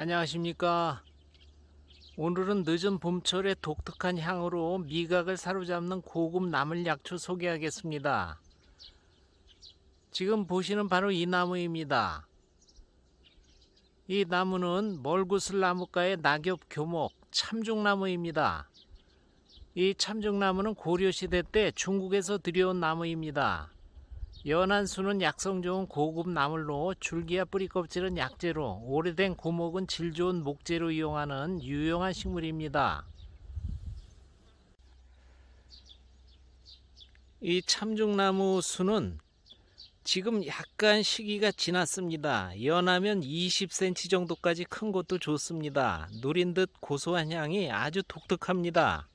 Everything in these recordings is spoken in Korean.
안녕하십니까. 오늘은 늦은 봄철의 독특한 향으로 미각을 사로잡는 고급 나물 약초 소개하겠습니다. 지금 보시는 바로 이 나무입니다. 이 나무는 멀구슬 나무가의 낙엽 교목 참중나무입니다. 이 참중나무는 고려시대 때 중국에서 들여온 나무입니다. 연한 수는 약성 좋은 고급 나물로 줄기와 뿌리 껍질은 약재로 오래된 고목은 질 좋은 목재로 이용하는 유용한 식물입니다. 이 참중나무 수는 지금 약간 시기가 지났습니다. 연하면 20cm 정도까지 큰 것도 좋습니다. 누린 듯 고소한 향이 아주 독특합니다.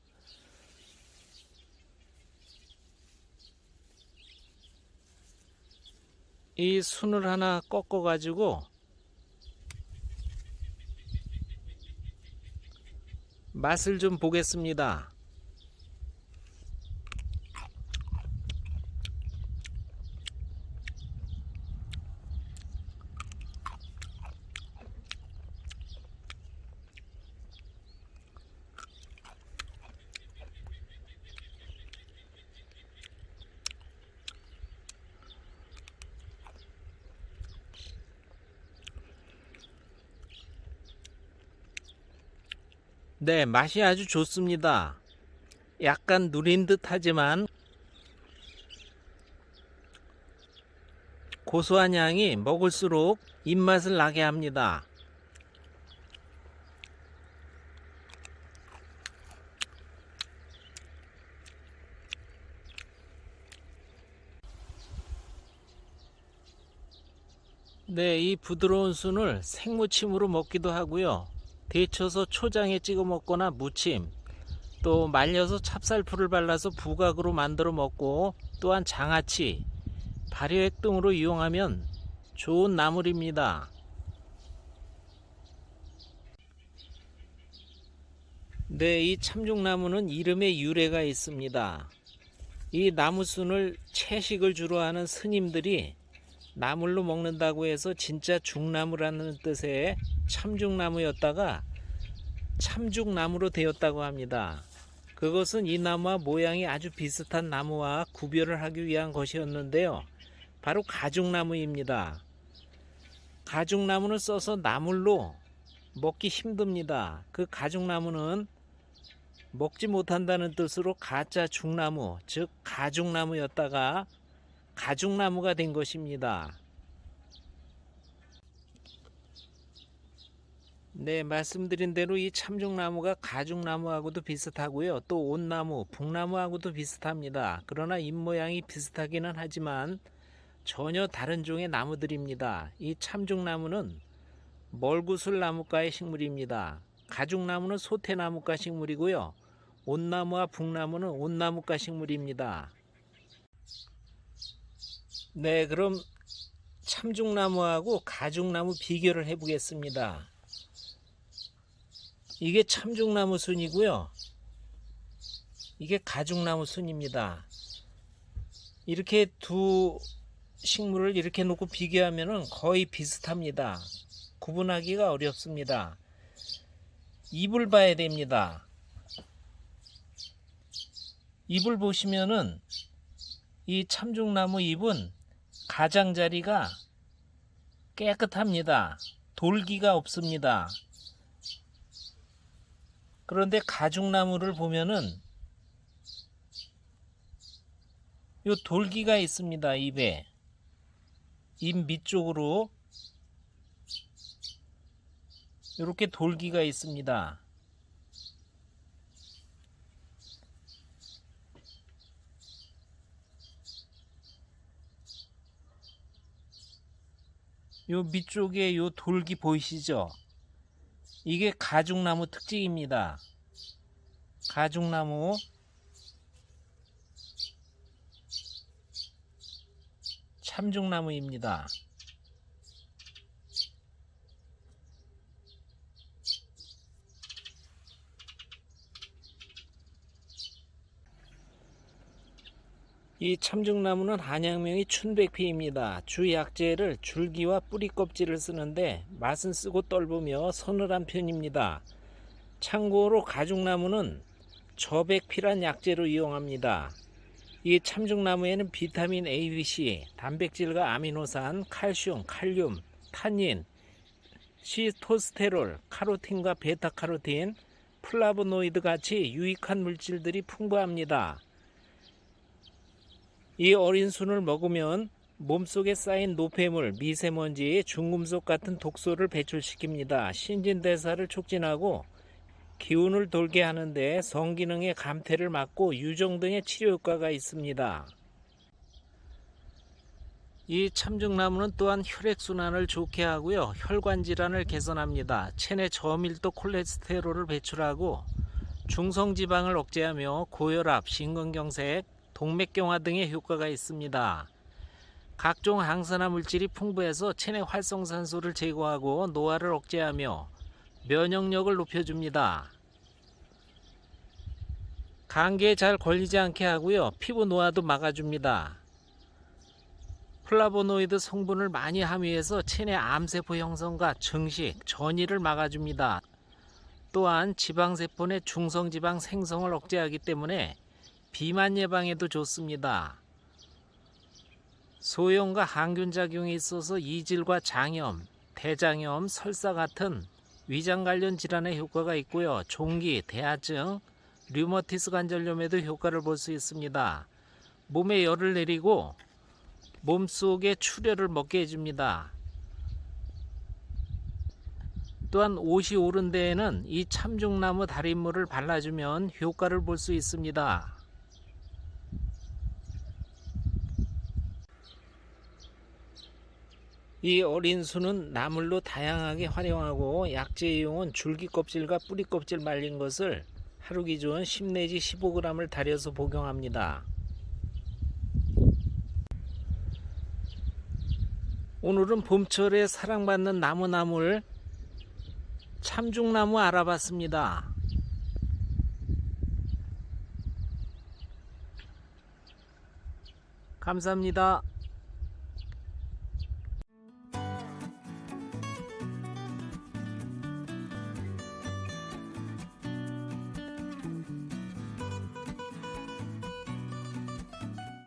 이 순을 하나 꺾어 가지고 맛을 좀 보겠습니다. 네, 맛이 아주 좋습니다. 약간 누린 듯 하지만 고소한 향이 먹을수록 입맛을 나게 합니다. 네, 이 부드러운 순을 생무침으로 먹기도 하고요. 데쳐서 초장에 찍어 먹거나 무침, 또 말려서 찹쌀풀을 발라서 부각으로 만들어 먹고 또한 장아찌, 발효액 등으로 이용하면 좋은 나물입니다. 네, 이 참중나무는 이름에 유래가 있습니다. 이 나무순을 채식을 주로 하는 스님들이 나물로 먹는다고 해서 진짜 중나무라는 뜻의 참중나무였다가 참중나무로 되었다고 합니다. 그것은 이 나무와 모양이 아주 비슷한 나무와 구별을 하기 위한 것이었는데요. 바로 가죽나무입니다. 가죽나무를 써서 나물로 먹기 힘듭니다. 그 가죽나무는 먹지 못한다는 뜻으로 가짜 중나무, 즉 가죽나무였다가 가죽나무가 된 것입니다. 네, 말씀드린 대로 이 참중나무가 가죽나무하고도 비슷하고요. 또 온나무, 북나무하고도 비슷합니다. 그러나 잎모양이 비슷하기는 하지만 전혀 다른 종의 나무들입니다. 이 참중나무는 멀구슬 나무과의 식물입니다. 가죽나무는 소태나무과 식물이고요. 온나무와 북나무는 온나무과 식물입니다. 네, 그럼 참중나무하고 가죽나무 비교를 해보겠습니다. 이게 참중나무 순이고요. 이게 가죽나무 순입니다. 이렇게 두 식물을 이렇게 놓고 비교하면 거의 비슷합니다. 구분하기가 어렵습니다. 잎을 봐야 됩니다. 잎을 보시면은 이 참중나무 잎은 가장자리가 깨끗합니다. 돌기가 없습니다. 그런데 가죽나무를 보면은 요 돌기가 있습니다. 잎에 잎 밑쪽으로 이렇게 돌기가 있습니다. 요 밑쪽에 요 돌기 보이시죠? 이게 가죽나무 특징입니다. 가죽나무 참중나무입니다. 이 참중나무는 한양명이 춘백피입니다. 주 약재를 줄기와 뿌리 껍질을 쓰는데 맛은 쓰고 떫으며 서늘한 편입니다. 참고로 가죽나무는 저백피란 약재로 이용합니다. 이 참중나무에는 비타민 A, B, C, 단백질과 아미노산, 칼슘, 칼륨, 탄닌, 시토스테롤, 카로틴과 베타카로틴, 플라보노이드 같이 유익한 물질들이 풍부합니다. 이 어린 순을 먹으면 몸속에 쌓인 노폐물, 미세먼지, 중금속 같은 독소를 배출시킵니다. 신진대사를 촉진하고 기운을 돌게 하는데 성기능의 감퇴를 막고 유정 등의 치료 효과가 있습니다. 이 참중나무는 또한 혈액순환을 좋게 하고요. 혈관 질환을 개선합니다. 체내 저밀도 콜레스테롤을 배출하고 중성지방을 억제하며 고혈압, 심근경색, 동맥경화 등의 효과가 있습니다. 각종 항산화 물질이 풍부해서 체내 활성산소를 제거하고 노화를 억제하며 면역력을 높여줍니다. 감기에 잘 걸리지 않게 하고요. 피부 노화도 막아줍니다. 플라보노이드 성분을 많이 함유해서 체내 암세포 형성과 증식, 전이를 막아줍니다. 또한 지방세포 내 중성지방 생성을 억제하기 때문에 비만 예방에도 좋습니다. 소염과 항균 작용이 있어서 이질과 장염, 대장염, 설사 같은 위장 관련 질환에 효과가 있고요. 종기, 대하증, 류머티스 관절염에도 효과를 볼 수 있습니다. 몸에 열을 내리고 몸속에 출혈을 먹게 해줍니다. 또한 옷이 오른 데에는 이 참중나무 달인물을 발라주면 효과를 볼 수 있습니다. 이 어린 수는 나물로 다양하게 활용하고 약재 이용은 줄기 껍질과 뿌리 껍질 말린 것을 하루 기준 10 내지 15g을 달여서 복용합니다. 오늘은 봄철에 사랑받는 나무나물 참중나무 알아봤습니다. 감사합니다.